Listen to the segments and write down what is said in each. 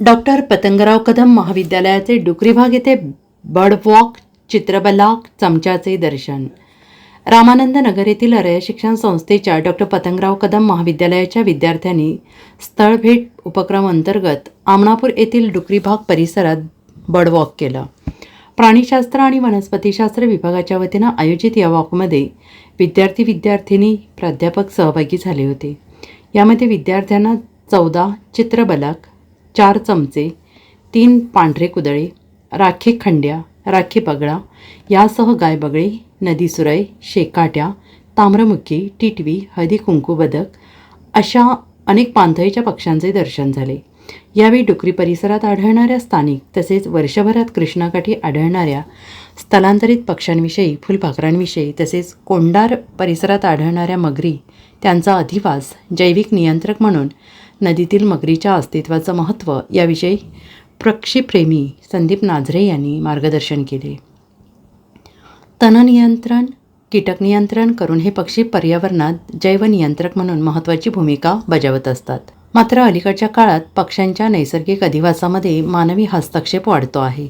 Doctor Patangrao Kadam महाविद्यालयाचे डुकरी भाग येथे बडवॉक चित्रबला चमच्याचे दर्शन. रामानंद नगर येथील रय शिक्षण संस्थेच्या डॉक्टर पतंगराव कदम महाविद्यालयाच्या विद्यार्थ्यांनी स्थळ भेट उपक्रम अंतर्गत आमणापूर येथील डुकरी भाग परिसरात बडवॉक वॉक केलं. प्राणीशास्त्र आणि वनस्पतीशास्त्र विभागाच्या वतीनं आयोजित या वॉकमध्ये विद्यार्थी विद्यार्थिनी प्राध्यापक सहभागी झाले होते. यामध्ये विद्यार्थ्यांना चौदा चित्रबलाक चार चमचे तीन पांढरे कुदळे राखी खंड्या राखी बगळा यासह गायबगळे नदीसुरई शेकाट्या ताम्रमुखी टिटवी हळदी कुंकूबदक अशा अनेक पांथळीच्या पक्ष्यांचे दर्शन झाले. यावेळी डुकरी परिसरात आढळणाऱ्या स्थानिक तसेच वर्षभरात कृष्णाकाठी आढळणाऱ्या स्थलांतरित पक्ष्यांविषयी फुलपाखरांविषयी तसेच कोंडार परिसरात आढळणाऱ्या मगरी त्यांचा अधिवास जैविक नियंत्रक म्हणून नदीतील मगरीच्या अस्तित्वाचं महत्त्व याविषयी पक्षीप्रेमी संदीप नाझरे यांनी मार्गदर्शन केले. तणनियंत्रण कीटक नियंत्रण करून हे पक्षी पर्यावरणात जैवनियंत्रक म्हणून महत्त्वाची भूमिका बजावत असतात. मात्र अलीकडच्या काळात पक्ष्यांच्या नैसर्गिक अधिवासामध्ये मानवी हस्तक्षेप वाढतो आहे.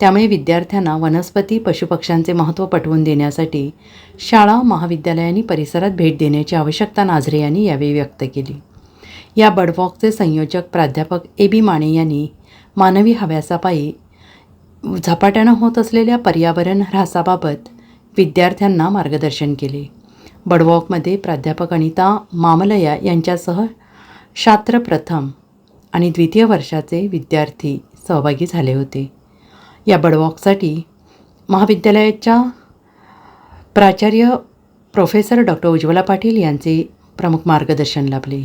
त्यामुळे विद्यार्थ्यांना वनस्पती पशुपक्ष्यांचे महत्त्व पटवून देण्यासाठी शाळा महाविद्यालयांनी परिसरात भेट देण्याची आवश्यकता नाझरे यांनी यावेळी व्यक्त केली. या बडवॉकचे संयोजक प्राध्यापक ए बी माने यांनी मानवी हव्यासापायी झपाट्यानं होत असलेल्या पर्यावरण ऱ्हासाबाबत विद्यार्थ्यांना मार्गदर्शन केले. बडवॉकमध्ये प्राध्यापक अनिता मामलया यांच्यासह शास्त्र प्रथम आणि द्वितीय वर्षाचे विद्यार्थी सहभागी झाले होते. या बडवॉकसाठी महाविद्यालयाच्या प्राचार्य प्रोफेसर डॉक्टर उज्ज्वला पाटील यांचे प्रमुख मार्गदर्शन लाभले.